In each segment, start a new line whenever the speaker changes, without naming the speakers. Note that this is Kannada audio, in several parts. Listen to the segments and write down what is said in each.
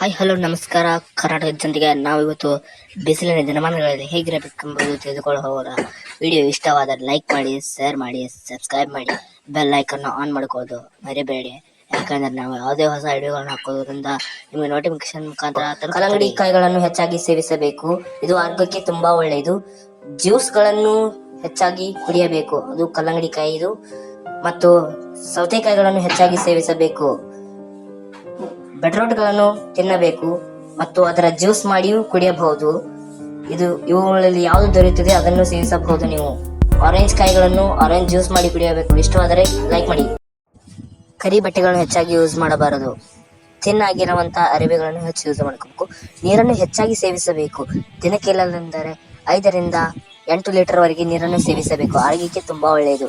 ಹಾಯ್, ಹಲೋ, ನಮಸ್ಕಾರ. ಕರ್ನಾಟಕ ಜನರಿಗೆ ನಾವು ಇವತ್ತು ಬಿಸಿಲಿನ ದಿನಮಾನಗಳಲ್ಲಿ ಹೇಗಿರಬೇಕೆಂಬುದು ತಿಳಿದುಕೊಳ್ಳ ಹೋಗೋಣ ವಿಡಿಯೋ ಇಷ್ಟವಾದರೆ ಲೈಕ್ ಮಾಡಿ, ಶೇರ್ ಮಾಡಿ, ಸಬ್ಸ್ಕ್ರೈಬ್ ಮಾಡಿ, ಬೆಲ್ ಐಕನ್ ಆನ್ ಮಾಡ್ಕೋದು ಮರಿಬೇಡಿ. ಯಾಕಂದ್ರೆ ನಾವು ಯಾವುದೇ ಹೊಸ ವಿಡಿಯೋಗಳನ್ನ ಹಾಕೋದ್ರಿಂದ ನಿಮಗೆ ನೋಟಿಫಿಕೇಶನ್ ಮುಖಾಂತರ. ಕಲ್ಲಂಗಡಿ ಕಾಯಿಗಳನ್ನು ಹೆಚ್ಚಾಗಿ ಸೇವಿಸಬೇಕು. ಇದು ಆರೋಗ್ಯಕ್ಕೆ ತುಂಬಾ ಒಳ್ಳೆಯದು. ಜ್ಯೂಸ್ಗಳನ್ನು ಹೆಚ್ಚಾಗಿ ಕುಡಿಯಬೇಕು. ಅದು ಕಲ್ಲಂಗಡಿ ಕಾಯಿ ಇದು. ಮತ್ತು ಸೌತೆಕಾಯಿಗಳನ್ನು ಹೆಚ್ಚಾಗಿ ಸೇವಿಸಬೇಕು. ಬೆಟ್ರೋಟ್ಗಳನ್ನು ತಿನ್ನಬೇಕು ಮತ್ತು ಅದರ ಜ್ಯೂಸ್ ಮಾಡಿಯೂ ಕುಡಿಯಬಹುದು. ಇದು ಇವುಗಳಲ್ಲಿ ಯಾವುದು ದೊರೆಯುತ್ತದೆ ಅದನ್ನು ಸೇವಿಸಬಹುದು ನೀವು. ಆರೆಂಜ್ ಕಾಯಿಗಳನ್ನು ಆರೆಂಜ್ ಜ್ಯೂಸ್ ಮಾಡಿ ಕುಡಿಯಬೇಕು. ಇಷ್ಟವಾದರೆ ಲೈಕ್ ಮಾಡಿ. ಕರಿ ಬಟ್ಟೆಗಳನ್ನು ಹೆಚ್ಚಾಗಿ ಯೂಸ್ ಮಾಡಬಾರದು. ತಿನ್ನಾಗಿರುವಂತಹ ಅರಿವೆಗಳನ್ನು ಹೆಚ್ಚು ಯೂಸ್ ಮಾಡ್ಕೋಬೇಕು. ನೀರನ್ನು ಹೆಚ್ಚಾಗಿ ಸೇವಿಸಬೇಕು. ದಿನಕ್ಕೆ ಇಲ್ಲದೆಂದರೆ ಐದರಿಂದ ಎಂಟು ಲೀಟರ್ ವರೆಗೆ ನೀರನ್ನು ಸೇವಿಸಬೇಕು. ಆರೋಗ್ಯಕ್ಕೆ ತುಂಬಾ ಒಳ್ಳೆಯದು.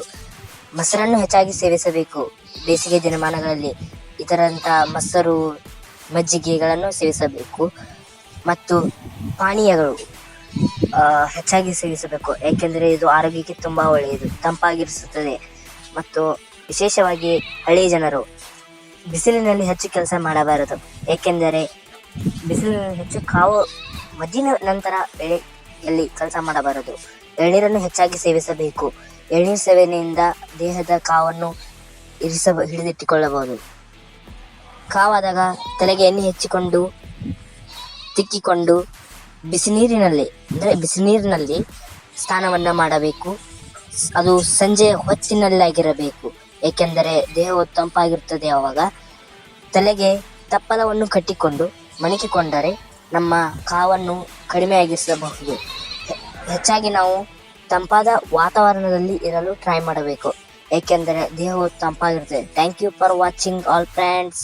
ಮೊಸರನ್ನು ಹೆಚ್ಚಾಗಿ ಸೇವಿಸಬೇಕು. ಬೇಸಿಗೆ ದಿನಮಾನಗಳಲ್ಲಿ ಇದರಂತ ಮೊಸರು, ಮಜ್ಜಿಗೆಗಳನ್ನು ಸೇವಿಸಬೇಕು. ಮತ್ತು ಪಾನೀಯಗಳು ಹೆಚ್ಚಾಗಿ ಸೇವಿಸಬೇಕು. ಏಕೆಂದರೆ ಇದು ಆರೋಗ್ಯಕ್ಕೆ ತುಂಬಾ ಒಳ್ಳೆಯದು. ತಂಪಾಗಿರಿಸುತ್ತದೆ. ಮತ್ತು ವಿಶೇಷವಾಗಿ ಹಳ್ಳಿ ಜನರು ಬಿಸಿಲಿನಲ್ಲಿ ಹೆಚ್ಚು ಕೆಲಸ ಮಾಡಬಾರದು. ಏಕೆಂದರೆ ಬಿಸಿಲಿನಲ್ಲಿ ಹೆಚ್ಚು ಕಾವು ಮಜ್ಜಿನ ನಂತರ ಬೆಳೆಯಲ್ಲಿ ಕೆಲಸ ಮಾಡಬಾರದು. ಎಳ್ನೀರನ್ನು ಹೆಚ್ಚಾಗಿ ಸೇವಿಸಬೇಕು. ಎಳ್ನೀರು ಸೇವನೆಯಿಂದ ದೇಹದ ಕಾವನ್ನು ಇರಿಸ ಹಿಡಿದಿಟ್ಟುಕೊಳ್ಳಬಹುದು. ಕಾವಾದಾಗ ತಲೆಗೆ ಎಣ್ಣೆ ಹೆಚ್ಚಿಕೊಂಡು, ತಿಕ್ಕಿಕೊಂಡು ಬಿಸಿನೀರಿನಲ್ಲಿ ಅಂದರೆ ಬಿಸಿನೀರಿನಲ್ಲಿ ಸ್ನಾನವನ್ನು ಮಾಡಬೇಕು. ಅದು ಸಂಜೆ ಹೊತ್ತಿನಲ್ಲಾಗಿರಬೇಕು ಏಕೆಂದರೆ ದೇಹವು ತಂಪಾಗಿರುತ್ತದೆ ಆವಾಗ. ತಲೆಗೆ ತಪ್ಪಲವನ್ನು ಕಟ್ಟಿಕೊಂಡು ಮಣಿಕಿಕೊಂಡರೆ ನಮ್ಮ ಕಾವನ್ನು ಕಡಿಮೆಯಾಗಿಸಬಹುದು. ಹೆಚ್ಚಾಗಿ ನಾವು ತಂಪಾದ ವಾತಾವರಣದಲ್ಲಿ ಇರಲು ಟ್ರೈ ಮಾಡಬೇಕು. ಏಕೆಂದರೆ ದೇಹವು ತಂಪಾಗಿರುತ್ತದೆ thank you for watching all friends